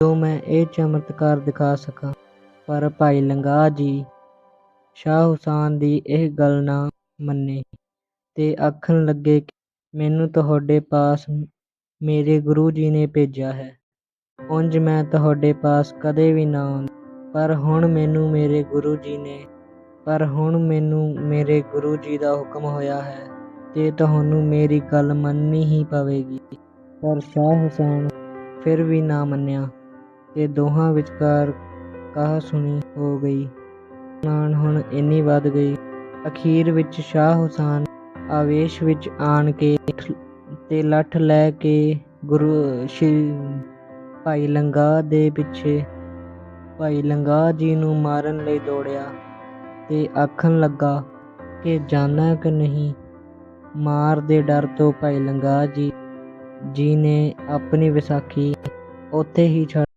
ਜੋ ਮੈਂ ਇਹ ਚਮਤਕਾਰ ਦਿਖਾ ਸਕਾਂ, ਪਰ ਭਾਈ ਲੰਗਾਹ ਜੀ ਸ਼ਾਹ ਹੁਸੈਨ ਦੀ ਇਹ ਗੱਲ ਨਾ ਮੰਨੇ ਤੇ ਆਖਣ ਲੱਗੇ ਕਿ ਮੈਨੂੰ ਤੁਹਾਡੇ ਪਾਸ ਮੇਰੇ ਗੁਰੂ ਜੀ ਨੇ ਭੇਜਿਆ ਹੈ। ਉਂਝ ਮੈਂ ਤੁਹਾਡੇ ਪਾਸ ਕਦੇ ਵੀ ਨਾ ਆਉਂਦਾ ਪਰ ਹੁਣ ਮੈਨੂੰ ਮੇਰੇ ਗੁਰੂ ਜੀ ਨੇ, ਪਰ ਹੁਣ ਮੈਨੂੰ ਮੇਰੇ ਗੁਰੂ ਜੀ ਦਾ ਹੁਕਮ ਹੋਇਆ ਹੈ ਤੇ ਤੁਹਾਨੂੰ ਮੇਰੀ ਗੱਲ ਮੰਨਣੀ ਹੀ ਪਵੇਗੀ। ਪਰ ਸ਼ਾਹ ਹੁਸੈਨ ਫਿਰ ਵੀ ਨਾ ਮੰਨਿਆ। ਤੇ ਦੋਹਾਂ ਵਿਚਕਾਰ ਕਾਹ ਸੁਣੀ ਹੋ ਗਈ। ਨਾਨ ਹੁਣ ਇੰਨੀ ਵੱਧ ਗਈ। ਅਖੀਰ ਵਿੱਚ ਸ਼ਾਹ ਹੁਸੈਨ ਆਵੇਸ਼ ਵਿੱਚ ਆਣ ਕੇ ਤੇ ਲੱਠ ਲੈ ਕੇ ਗੁਰੂ ਸ਼੍ਰੀ ਭਾਈ ਲੰਗਾ ਦੇ ਪਿੱਛੇ ਭਾਈ ਲੰਗਾ ਜੀ ਨੂੰ ਮਾਰਨ ਲਈ ਦੌੜਿਆ ਤੇ ਆਖਣ ਲੱਗਾ ਕਿ ਜਾਣਾ ਕਿ ਨਹੀਂ, ਮਾਰ ਦੇ ਡਰ ਤੋਂ ਭਾਈ ਲੰਗਾ ਜੀ ਜੀ ਨੇ ਆਪਣੀ ਵਿਸਾਖੀ ਉੱਥੇ ਹੀ ਛੱਡ